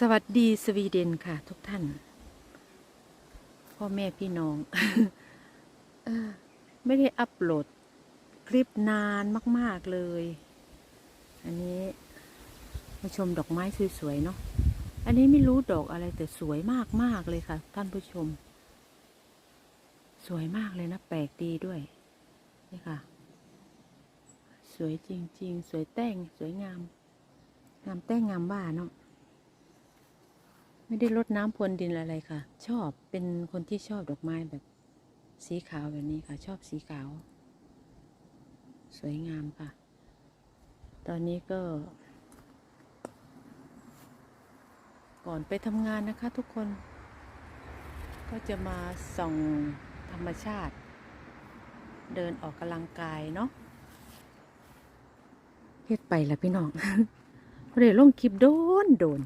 สวัสดีสวีเดนค่ะ ทุกท่าน พ่อแม่พี่น้องเออไม่ได้อัปโหลดคลิปนานมาก ๆเลย อันนี้มาชมดอกไม้สวย ๆ เนาะอันนี้ไม่รู้ดอกอะไรแต่สวยมาก ๆ เลยค่ะ ท่านผู้ชม สวยมากเลยนะ แปลกดีด้วย นี่ค่ะ สวยจริง ๆ สวยแต่งสวยงาม งามแต่งงามบ้าเนาะ ไม่ได้รดน้ำพรวนดินอะไรค่ะ ชอบเป็นคนที่ชอบดอกไม้แบบสีขาวแบบนี้ค่ะ ชอบสีขาว สวยงามค่ะ ตอนนี้ก็ ก่อนไปทำงานนะคะทุกคน ก็จะมาส่องธรรมชาติ เดินออกกำลังกายเนาะเฮ็ดไปละพี่น้องเพราะเดี๋ยวลงคลิปโดนโดน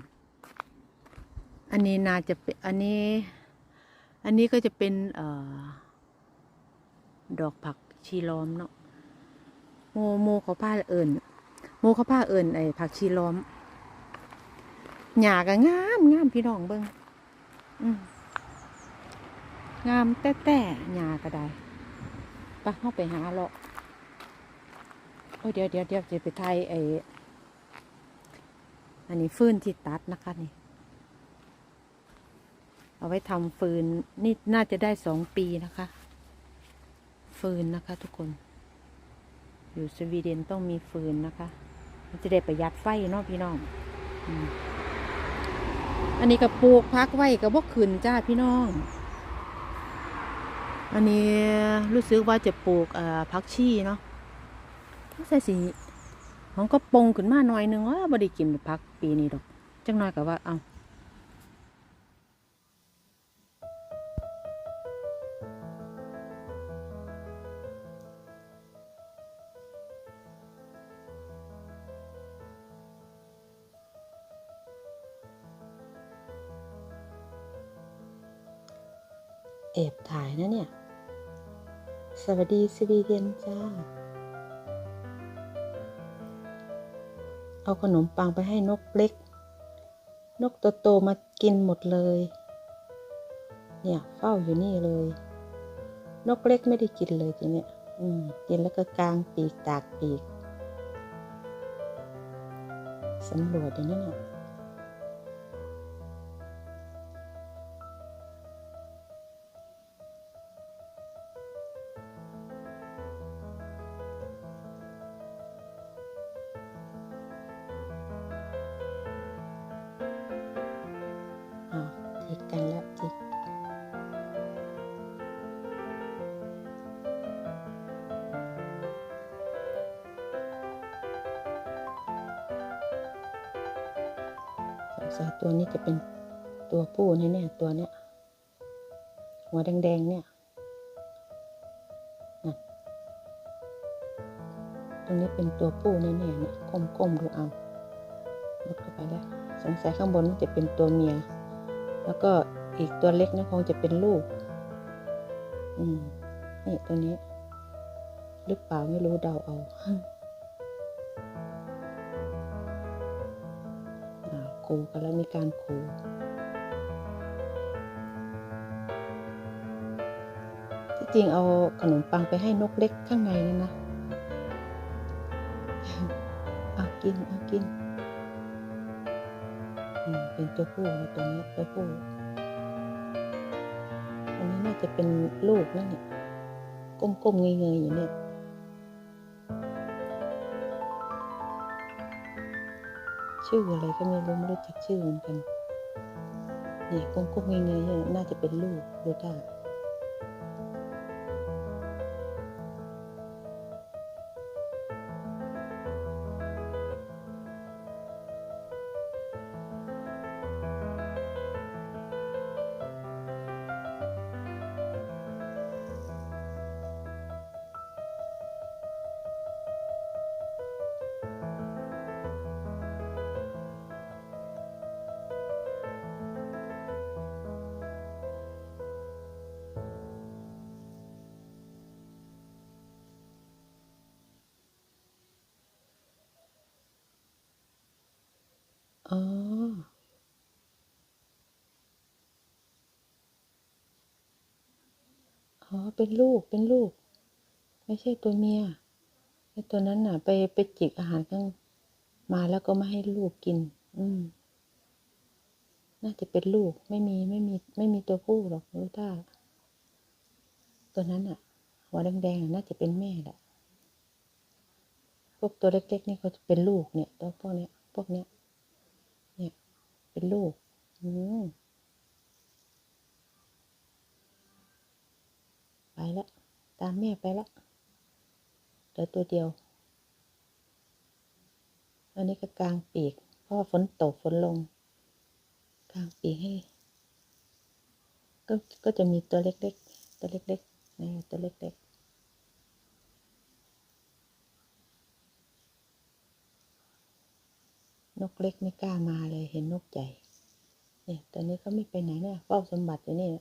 อันนี้นาจะเป็นอันนี้ อันนี้ก็จะเป็นเอ่อดอกผักชีล้อมเนาะโมโมเขาผ้าเอิญโมเขาผ้าเอิญไอ้ผักชีล้อมหญ้าก็งามงามพี่น้องเบิ้งอืมงามแต่แต่หญ้าก็ได้ไปะเข้าไปหาเลาะโอ้เดี๋ยวเดี๋ยวเดี๋ยวจะไปไทยไอ้อันนี้ฟื้นที่ตัดนะคะนี่ เอาไว้ทำฟืนนี่น่าจะได้สองปีนะคะ ฟืนนะคะทุกคน อยู่สวีเดนต้องมีฟืนนะคะ มันจะได้ประหยัดไฟเนาะพี่น้องออันนี้ก็ปลูกพักไว้กับบกขืนจ้าพี่น้อง อันนี้รู้สึกว่าจะปลูกพักชีเนาะใส่สีมันก็ปงขึ้นมาหน่อยนึงว่าบด้กินพักปีนี้ดอก จังน้อยก็ว่าเอา แอบถ่ายนะเนี่ย สวัสดีสวีเดนจ้า เอาขนมปังไปให้นกเล็ก นกตัวโตมากินหมดเลย เนี่ยเฝ้าอยู่นี่เลย นกเล็กไม่ได้กินเลยทีเนี้ยอืมกินแล้วก็กางปีกตากปีกสำรวจอย่างนั้นน่ะ อีกกันแล้วจิกสงสัยตัวนี้จะเป็นตัวผู้แน่ๆตัวเนี้ยหัวแดงๆเนี่ยนะตรงนี้เป็นตัวผู้แน่ๆเนี่ยก้มๆดูเอามุดเข้าไปแล้ว สงสัยข้างบนน่าจะเป็นตัวเมีย แล้วก็อีกตัวเล็กนะคงจะเป็นลูก อืม นี่ตัวนี้ หรือเปล่าไม่รู้เดาเอาอ่าคูกันแล้วมีการคูที่จริงเอาขนมปังไปให้นกเล็กข้างในนี่นะ เอากิน เอากิน เป็นตัวผู้นตัวนี้ตัวผู้อันนี้น่าจะเป็นลูกแล้วเนี่ยก้มๆเงยๆอยู่เนี่ยชื่ออะไรก็ไม่รู้ไม่รู้จักชื่อเหมือนกันนี่ก้มๆเงยๆเนี่ยน่าจะเป็นลูกดูได้ อ๋อ อ๋อ เป็นลูก เป็นลูก ไม่ใช่ตัวเมียไอ้ตัวนั้นน่ะ ไปไปจิกอาหารข้างมาแล้วก็ไม่ให้ลูกกิน อืม น่าจะเป็นลูก ไม่มี ไม่มี ไม่มีตัวผู้หรอกรู้ท่าตัวนั้นน่ะ หัวแดงแดงน่าจะเป็นแม่แหละ พวกตัวเล็กๆ นี่เขาจะเป็นลูกเนี่ย ตัวพวกเนี้ย พวกเนี้ย เป็นลูก อืมไปละ ตามแม่ไปละเหลือตัวเดียว อันนี้ก็กลางปีก เพราะว่าฝนตกฝนลง กลางปีกให้ ก็ ก็จะมีตัวเล็กๆ ตัวเล็กๆนี่ตัวเล็กๆ นกเล็กไม่กล้ามาเลยเห็นนกใหญ่เนี่ยตอนนี้ก็ไม่ไปไหนเนี่ยเฝ้าสมบัติอยู่นี่